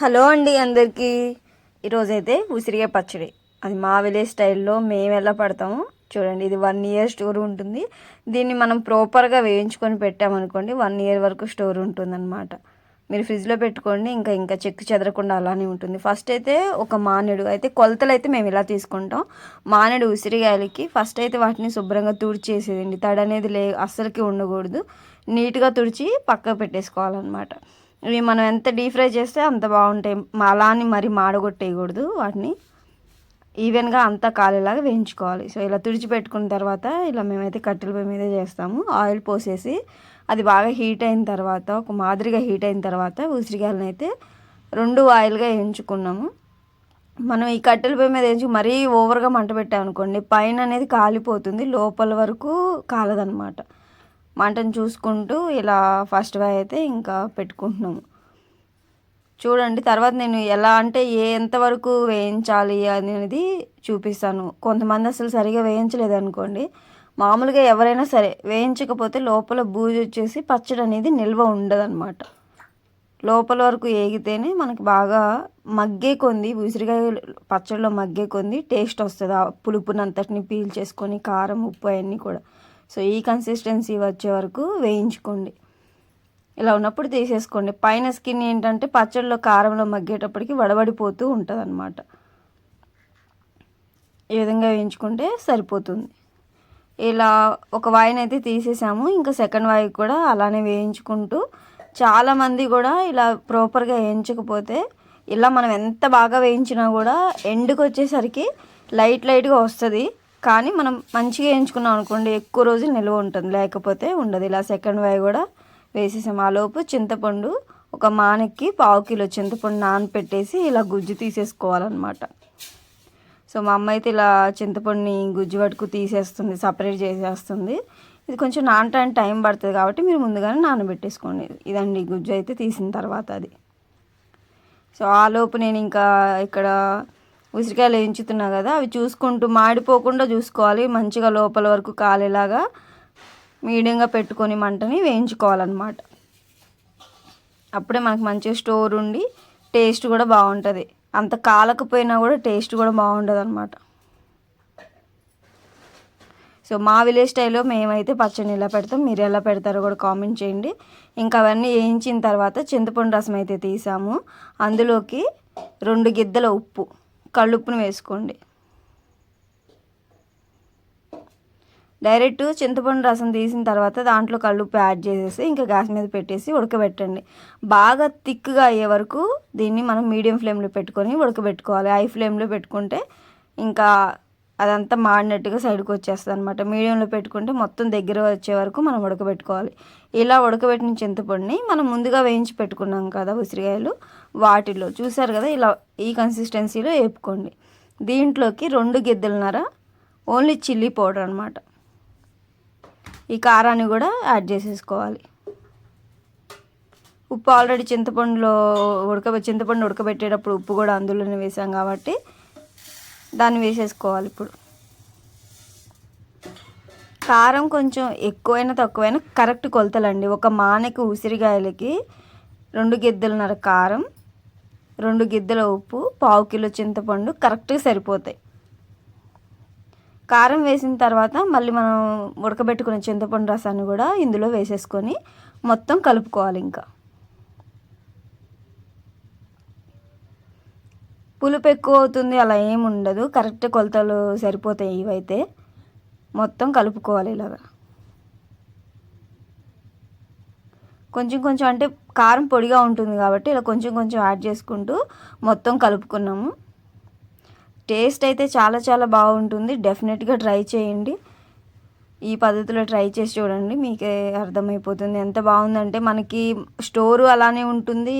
Hello అండి అందరికీ. ఈరోజైతే ఉసిరిగా పచ్చడి. అది మా విలేజ్ స్టైల్లో మేము ఎలా పడతాము చూడండి. ఇది వన్ ఇయర్ స్టోర్ ఉంటుంది. దీన్ని మనం ప్రాపర్గా వేయించుకొని పెట్టామనుకోండి వన్ ఇయర్ వరకు స్టోర్ ఉంటుందన్నమాట. మీరు ఫ్రిడ్జ్లో పెట్టుకోండి ఇంకా ఇంకా చెక్కు చెదరకుండా అలానే ఉంటుంది. ఫస్ట్ అయితే ఒక మానేడు అయితే కొలతలు అయితే మేము ఇలా తీసుకుంటాం. మానేడు ఉసిరికాయలకి ఫస్ట్ అయితే వాటిని శుభ్రంగా తుడిచేసేదండి తడి అనేది లే అస్సలకి ఉండకూడదు. నీట్గా తుడిచి పక్కకు పెట్టేసుకోవాలన్నమాట. ఇవి మనం ఎంత డీప్ ఫ్రై చేస్తే అంత బాగుంటాయి. అలా అని మరి మాడగొట్టేయకూడదు వాటిని. ఈవెన్గా అంతా కాలేలాగా వేయించుకోవాలి. సో ఇలా తుడిచిపెట్టుకున్న తర్వాత ఇలా మేమైతే కట్టెల పొయ్యి మీద చేస్తాము. ఆయిల్ పోసేసి అది బాగా హీట్ అయిన తర్వాత ఒక మాదిరిగా హీట్ అయిన తర్వాత ఉసిరికాయలను అయితే రెండు ఆయిల్గా వేయించుకున్నాము. మనం ఈ కట్టెల పొయ్యి మీద వేయించి మరీ ఓవర్గా మంట పెట్టామనుకోండి పైన అనేది కాలిపోతుంది లోపల వరకు కాలదనమాట మంటను చూసుకుంటూ ఇలా ఫస్ట్ వై అయితే ఇంకా పెట్టుకుంటున్నాము. చూడండి తర్వాత నేను ఎలా అంటే ఏ ఎంతవరకు వేయించాలి అనేది చూపిస్తాను. కొంతమంది అసలు సరిగా వేయించలేదు అనుకోండి. మామూలుగా ఎవరైనా సరే వేయించకపోతే లోపల బూజు వచ్చేసి పచ్చడి అనేది నిల్వ ఉండదన్నమాట. లోపల వరకు ఏగితేనే మనకి బాగా మగ్గే కొంది ఉసిరికాయ పచ్చడిలో మగ్గే కొంది టేస్ట్ వస్తుంది. ఆ పులుపునంతటిని పీల్ చేసుకొని కారం ఉప్పు అవన్నీ కూడా. సో ఈ కన్సిస్టెన్సీ వచ్చే వరకు వేయించుకోండి. ఇలా ఉన్నప్పుడు తీసేసుకోండి. పైన స్కిన్ ఏంటంటే పచ్చడిలో కారంలో మగ్గేటప్పటికి వడబడిపోతూ ఉంటుంది అనమాట ఈ విధంగా వేయించుకుంటే సరిపోతుంది. ఇలా ఒక వాయిని అయితే తీసేసాము. ఇంకా సెకండ్ వాయి కూడా అలానే వేయించుకుంటూ చాలామంది కూడా ఇలా ప్రాపర్గా వేయించకపోతే ఇలా మనం ఎంత బాగా వేయించినా కూడా ఎండుకు వచ్చేసరికి లైట్ లైట్గా వస్తుంది. కానీ మనం మంచిగా వేయించుకున్నాం అనుకోండి ఎక్కువ రోజులు నిల్వ ఉంటుంది. లేకపోతే ఉండదు. ఇలా సెకండ్ వై కూడా వేసేసాం. ఆ లోపు చింతపండు ఒక మానెక్కి పావు కిలో చింతపండు నానపెట్టేసి ఇలా గుజ్జు తీసేసుకోవాలన్నమాట. సో మా అమ్మ అయితే ఇలా చింతపండుని గుజ్జు పట్టుకు తీసేస్తుంది సపరేట్ చేసేస్తుంది. ఇది కొంచెం నానటానికి టైం పడుతుంది కాబట్టి మీరు ముందుగానే నానబెట్టేసుకోండి. ఇదండి గుజ్జు అయితే తీసిన తర్వాత అది. సో ఆ లోపు నేను ఇంకా ఇక్కడ ఉసిరికాయలు వేయించుతున్నా కదా అవి చూసుకుంటూ మాడిపోకుండా చూసుకోవాలి. మంచిగా లోపల వరకు కాలేలాగా మీడియంగా పెట్టుకొని మంటని వేయించుకోవాలన్నమాట. అప్పుడే మనకు మంచిగా స్టోర్ ఉండి టేస్ట్ కూడా బాగుంటుంది. అంత కాలకపోయినా కూడా టేస్ట్ కూడా బాగుంటుంది అనమాట సో మా విలేజ్ స్టైల్లో మేమైతే పచ్చడి ఎలా పెడతాం మీరు ఎలా పెడతారో కూడా కామెంట్ చేయండి. ఇంకా అవన్నీ వేయించిన తర్వాత చింతపండు రసం అయితే తీసాము. అందులోకి రెండు గిద్దల ఉప్పు. కళ్ళుప్పును వేసుకోండి. డైరెక్ట్ చింతపండు రసం తీసిన తర్వాత దాంట్లో కళ్ళుప్పు యాడ్ చేసేసి ఇంకా గ్యాస్ మీద పెట్టేసి ఉడకబెట్టండి. బాగా థిక్గా అయ్యే వరకు దీన్ని మనం మీడియం ఫ్లేమ్లో పెట్టుకొని ఉడకబెట్టుకోవాలి. హై ఫ్లేమ్లో పెట్టుకుంటే ఇంకా అదంతా మాడినట్టుగా సైడ్కి వచ్చేస్తుంది అనమాట మీడియంలో పెట్టుకుంటే మొత్తం దగ్గర వచ్చే వరకు మనం ఉడకబెట్టుకోవాలి. ఇలా ఉడకబెట్టిన చింతపండుని మనం ముందుగా వేయించి పెట్టుకున్నాం కదా ఉసిరికాయలు వాటిలో చూసారు కదా ఇలా ఈ కన్సిస్టెన్సీలో వేపుకోండి. దీంట్లోకి రెండు గిద్దలున్నర ఓన్లీ చిల్లీ పౌడర్ అనమాట ఈ కారాన్ని కూడా యాడ్ చేసేసుకోవాలి. ఉప్పు ఆల్రెడీ చింతపండులో ఉడక చింతపండు ఉడకబెట్టేటప్పుడు ఉప్పు కూడా అందులోనే వేసాం కాబట్టి దాన్ని వేసేసుకోవాలి ఇప్పుడు. కారం కొంచెం ఎక్కువైనా తక్కువైనా కరెక్ట్ కొలతలండి. ఒక మానకి ఉసిరికాయలకి రెండు గిద్దలున్నర కారం రెండు గిద్దల ఉప్పు పావు కిలో చింతపండు కరెక్ట్గా సరిపోతాయి. కారం వేసిన తర్వాత మళ్ళీ మనం ఉడకబెట్టుకున్న చింతపండు రసాన్ని కూడా ఇందులో వేసేసుకొని మొత్తం కలుపుకోవాలి ఇంకా. పులుపు ఎక్కువ అవుతుంది అలా ఏమి ఉండదు. కరెక్ట్ కొలతలు సరిపోతాయి ఇవైతే. మొత్తం కలుపుకోవాలి ఇలాగా. కొంచెం కొంచెం అంటే కారం పొడిగా ఉంటుంది కాబట్టి ఇలా కొంచెం కొంచెం యాడ్ చేసుకుంటూ మొత్తం కలుపుకున్నాము. టేస్ట్ అయితే చాలా చాలా బాగుంటుంది. డెఫినెట్గా ట్రై చేయండి. ఈ పద్ధతిలో ట్రై చేసి చూడండి. మీకే అర్థమైపోతుంది. ఎంత బాగుందంటే మనకి స్టోరు అలానే ఉంటుంది.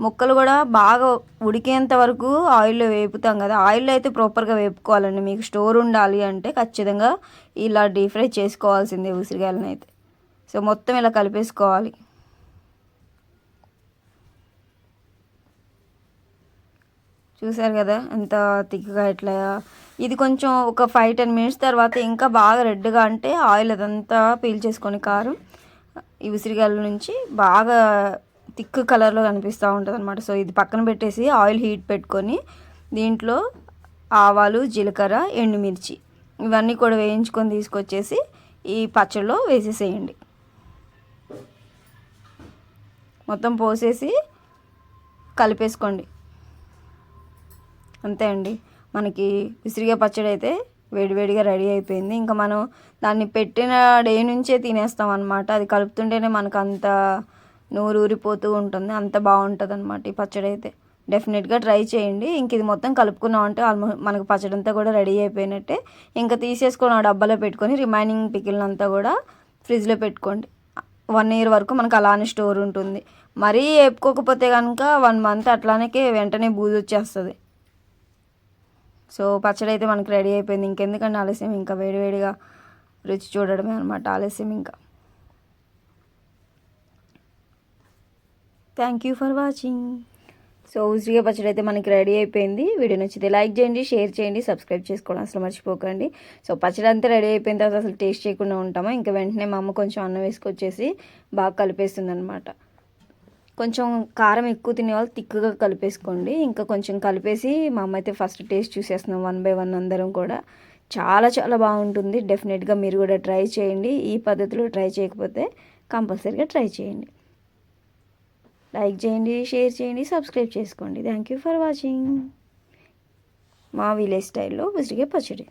ముక్కలు కూడా బాగా ఉడికేంత వరకు ఆయిల్లో వేపుతాం కదా. ఆయిల్లో అయితే ప్రాపర్గా వేపుకోవాలండి. మీకు స్టోర్ ఉండాలి అంటే ఖచ్చితంగా ఇలా డీప్ ఫ్రై చేసుకోవాల్సిందే ఉసిరికాయలను అయితే సో మొత్తం ఇలా కలిపేసుకోవాలి. చూసారు కదా ఎంత తిక్కుగా ఇట్లా. ఇది కొంచెం ఒక ఫైవ్ టెన్ మినిట్స్ తర్వాత ఇంకా బాగా రెడ్గా అంటే ఆయిల్ అదంతా పీల్ చేసుకొని కారం ఈ ఉసిరికాయల నుంచి బాగా థిక్ కలర్లో కనిపిస్తూ ఉంటుంది అనమాట సో ఇది పక్కన పెట్టేసి ఆయిల్ హీట్ పెట్టుకొని దీంట్లో ఆవాలు జీలకర్ర ఎండుమిర్చి ఇవన్నీ కూడా వేయించుకొని తీసుకొచ్చేసి ఈ పచ్చడిలో వేసేసేయండి. మొత్తం పోసేసి కలిపేసుకోండి. అంతే అండి. మనకి విసిరిగా పచ్చడి అయితే వేడివేడిగా రెడీ అయిపోయింది. ఇంకా మనం దాన్ని పెట్టిన డే నుంచే తినేస్తాం అనమాట అది కలుపుతుంటేనే మనకు అంత నూరు ఊరిపోతూ ఉంటుంది. అంత బాగుంటుంది అనమాట ఈ పచ్చడి అయితే. డెఫినెట్గా ట్రై చేయండి. ఇంక ఇది మొత్తం కలుపుకున్నాం అంటే ఆల్మోస్ట్ మనకు పచ్చడి అంతా కూడా రెడీ అయిపోయినట్టే. ఇంకా తీసేసుకొని ఆ డబ్బాలో పెట్టుకొని రిమైనింగ్ పికిల్నంతా కూడా ఫ్రిడ్జ్లో పెట్టుకోండి. వన్ ఇయర్ వరకు మనకు అలానే స్టోర్ ఉంటుంది. మరీ వేపుకోకపోతే కనుక వన్ మంత్ అట్లానే వెంటనే బూజు వచ్చేస్తుంది. సో పచ్చడి అయితే మనకి రెడీ అయిపోయింది. ఇంకెందుకంటే ఆలస్యం? ఇంకా వేడివేడిగా రుచి చూడడమే అనమాట ఆలస్యం ఇంకా. Thank you for watching so ఉసిరిగా పచ్చడి అయితే మనకి రెడీ అయిపోయింది. వీడియో నచ్చితే లైక్ చేయండి షేర్ చేయండి సబ్స్క్రైబ్ చేసుకోవడం అసలు మర్చిపోకండి. సో పచ్చడి అంతా రెడీ అయిపోయిన తర్వాత అసలు టేస్ట్ చేయకుండా ఉంటామా? ఇంకా వెంటనే మా అమ్మ కొంచెం అన్నం వేసుకొచ్చేసి బాగా కలిపేస్తుంది అనమాట కొంచెం కారం ఎక్కువ తినే వాళ్ళు తిక్కుగా కలిపేసుకోండి. ఇంకా కొంచెం కలిపేసి మా అమ్మ అయితే ఫస్ట్ టేస్ట్ చూసేస్తున్నాం వన్ బై వన్ అందరం కూడా. చాలా చాలా బాగుంటుంది. డెఫినెట్గా మీరు కూడా ట్రై చేయండి. ఈ పద్ధతిలో ట్రై చేయకపోతే కంపల్సరీగా ట్రై చేయండి. లైక్ చేయండి షేర్ చేయండి సబ్స్క్రైబ్ చేసుకోండి. థ్యాంక్ యూ ఫర్ వాచింగ్ మా విలేజ్ స్టైల్లో ఉసిరిగే పచ్చడి.